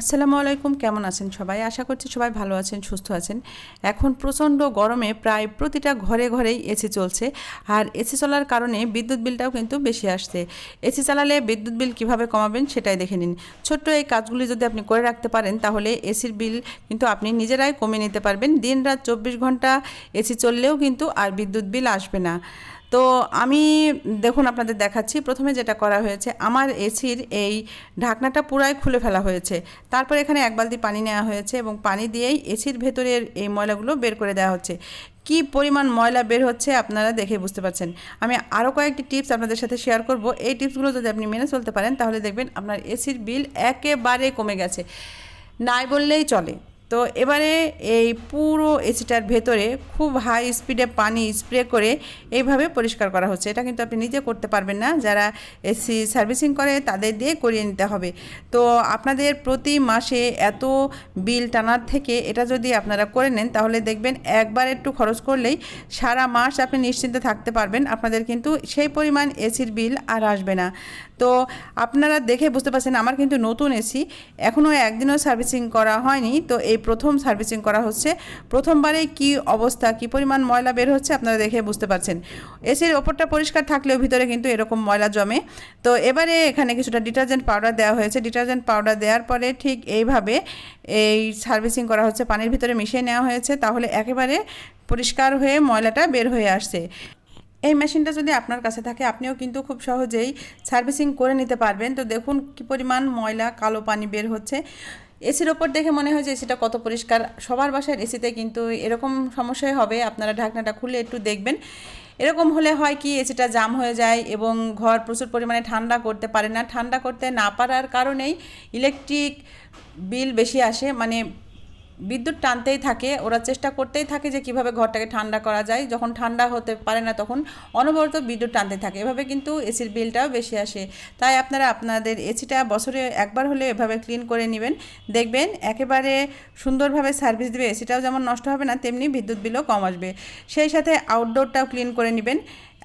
আসসালামু আলাইকুম, কেমন আছেন সবাই? আশা করছি সবাই ভালো আছেন, সুস্থ আছেন। এখন প্রচণ্ড গরমে প্রায় প্রতিটা ঘরে ঘরেই এসি চলছে। আর এসি চলার কারণে বিদ্যুৎ বিলটাও কিন্তু বেশি আসছে। এসি চালালে বিদ্যুৎ বিল কীভাবে কমাবেন সেটাই দেখে নিন। ছোট্ট এই কাজগুলি যদি আপনি করে রাখতে পারেন, তাহলে এসির বিল কিন্তু আপনি নিজেরাই কমিয়ে নিতে পারবেন। দিন রাত চব্বিশ ঘণ্টা এসি চললেও কিন্তু আর বিদ্যুৎ বিল আসবে না। তো আমি দেখুন আপনাদের দেখাচ্ছি, প্রথমে যেটা করা হয়েছে, আমার এসির এই ঢাকনাটা পুরাই খুলে ফেলা হয়েছে। তারপর এখানে এক বালতি পানি নেওয়া হয়েছে এবং পানি দিয়েই এসির ভেতরের এই ময়লাগুলো বের করে দেওয়া হচ্ছে। কি পরিমাণ ময়লা বের হচ্ছে আপনারা দেখে বুঝতে পারছেন। আমি আরও কয়েকটি টিপস আপনাদের সাথে শেয়ার করব। এই টিপসগুলো যদি আপনি মেনে চলতে পারেন, তাহলে দেখবেন আপনার এসির বিল একেবারে কমে গেছে। নাই বললেই চলে। তো এবারে এই পুরো এসিটার ভেতরে খুব হাই স্পিডে পানি স্প্রে করে এইভাবে পরিষ্কার করা হচ্ছে। এটা কিন্তু আপনি নিজে করতে পারবেন না। যারা এসি সার্ভিসিং করে, তাদের দিয়ে করিয়ে নিতে হবে। তো আপনাদের প্রতি মাসে এত বিল টানার থেকে এটা যদি আপনারা করে নেন, তাহলে দেখবেন একবার একটু খরচ করলেই সারা মাস আপনি নিশ্চিন্তে থাকতে পারবেন। আপনাদের কিন্তু সেই পরিমাণ এসির বিল আর আসবে না। তো আপনারা দেখে বুঝতে পারছেন, আমার কিন্তু নতুন এসি এখনও একদিনও সার্ভিসিং করা হয়নি। তো এই প্রথম সার্ভিসিং করা হচ্ছে। প্রথমবারে কি অবস্থা, কি পরিমাণ ময়লা বের হচ্ছে আপনারা দেখে বুঝতে পারছেন। এসির ওপরটা পরিষ্কার থাকলেও ভিতরে কিন্তু এরকম ময়লা জমে। তো এবারে এখানে কিছুটা ডিটারজেন্ট পাউডার দেওয়া হয়েছে। ডিটারজেন্ট পাউডার দেওয়ার পরে ঠিক এইভাবে এই সার্ভিসিং করা হচ্ছে। পানির ভিতরে মিশিয়ে নেওয়া হয়েছে। তাহলে একেবারে পরিষ্কার হয়ে ময়লাটা বের হয়ে আসছে। এই মেশিনটা যদি আপনার কাছে থাকে, আপনিও কিন্তু খুব সহজেই সার্ভিসিং করে নিতে পারবেন। তো দেখুন কি পরিমাণ ময়লা, কালো পানি বের হচ্ছে। এসির ওপর দেখে মনে হয় যে এসিটা কত পরিষ্কার। সবার বাসার এসিতে কিন্তু এরকম সমস্যাই হবে। আপনারা ঢাকনাটা খুলে একটু দেখবেন। এরকম হলে হয় কি, এসিটা জাম হয়ে যায় এবং ঘর প্রচুর পরিমাণে ঠান্ডা করতে পারে না। ঠান্ডা করতে না পারার কারণেই ইলেকট্রিক বিল বেশি আসে। মানে বিদ্যুৎ টানতেই থাকে, ওরা চেষ্টা করতেই থাকে যে কীভাবে ঘরটাকে ঠান্ডা করা যায়। যখন ঠান্ডা হতে পারে না তখন অনবরত বিদ্যুৎ টানতে থাকে। এভাবে কিন্তু এসির বিলটাও বেশি আসে। তাই আপনারা আপনাদের এসিটা বছরে একবার হলে এভাবে ক্লিন করে নেবেন। দেখবেন একেবারে সুন্দরভাবে সার্ভিস দেবে, এসিটাও যেমন নষ্ট হবে না, তেমনি বিদ্যুৎ বিলও কম আসবে। সেই সাথে আউটডোরটাও ক্লিন করে নেবেন।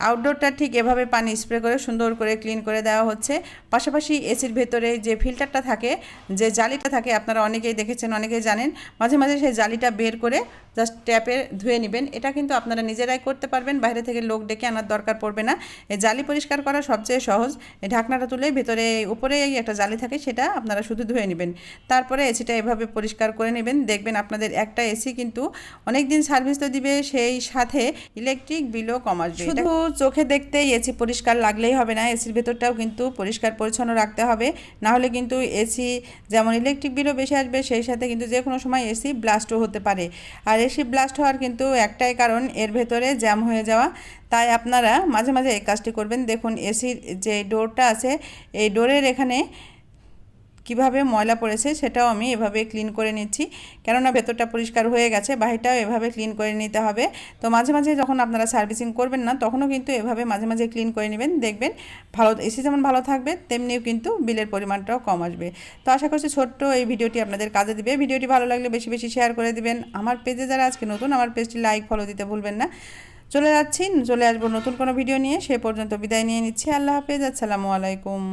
আউটডোরটা ঠিক এভাবে পানি স্প্রে করে সুন্দর করে ক্লিন করে দেওয়া হচ্ছে। পাশাপাশি এসির ভেতরে যে ফিল্টারটা থাকে, যে জালিটা থাকে, আপনারা অনেকেই দেখেছেন, অনেকেই জানেন, মাঝে মাঝে সেই জালিটা বের করে জাস্ট ট্যাপে ধুয়ে নেবেন। এটা কিন্তু আপনারা নিজেরাই করতে পারবেন, বাইরে থেকে লোক ডেকে আনার দরকার পড়বে না। এই জালি পরিষ্কার করা সবচেয়ে সহজ। ঢাকনাটা তুলে ভেতরে উপরে একটা জালি থাকে, সেটা আপনারা শুধু ধুয়ে নেবেন। তারপরে এসিটা এভাবে পরিষ্কার করে নেবেন। দেখবেন আপনাদের একটা এসি কিন্তু অনেক দিন সার্ভিস তো দিবে, সেই সাথে ইলেকট্রিক বিলও কম আসবে। শুধু চোখে দেখতে এসি পরিষ্কার লাগলেই হবে না। এসির ভেতরটাও কিন্তু পরিষ্কার পরিচ্ছন্ন রাখতে হবে। না হলে কিন্তু এসি যেমন ইলেকট্রিক বিলও বেশি আসবে, সেই সাথে কিন্তু যে কোনো সময় এসি ব্লাস্টও হতে পারে। আর এসি ব্লাস্ট হওয়ার কিন্তু একটাই কারণ, এর ভেতরে জ্যাম হয়ে যাওয়া। তাই আপনারা মাঝে মাঝে এই কাজটি করবেন। দেখুন এসির যে ডোরটা আছে, এই ডোরের এখানে কীভাবে ময়লা পড়েছে সেটাও আমি এভাবে ক্লিন করে নিচ্ছি। কেননা ভেতরটা পরিষ্কার হয়ে গেছে, বাহিরটাও এভাবে ক্লিন করে নিতে হবে। তো মাঝে মাঝে যখন আপনারা সার্ভিসিং করবেন না, তখনও কিন্তু এভাবে মাঝে মাঝে ক্লিন করে নেবেন, দেখবেন ভালো এসি যেমন ভালো থাকবে, তেমনিও কিন্তু বিলের পরিমাণটাও কম আসবে। তো আশা করছি ছোট্ট এই ভিডিওটি আপনাদের কাজে দিবে। ভিডিওটি ভালো লাগলে বেশি বেশি শেয়ার করে দিবেন। আমার পেজে যারা আজকে নতুন, আমার পেজটি লাইক ফলো দিতে ভুলবেন না। চলে যাচ্ছি, চলে আসব নতুন কোনো ভিডিও নিয়ে। সে পর্যন্ত বিদায় নিয়ে নিচ্ছি। আল্লাহ হাফেজ। আসসালামু আলাইকুম।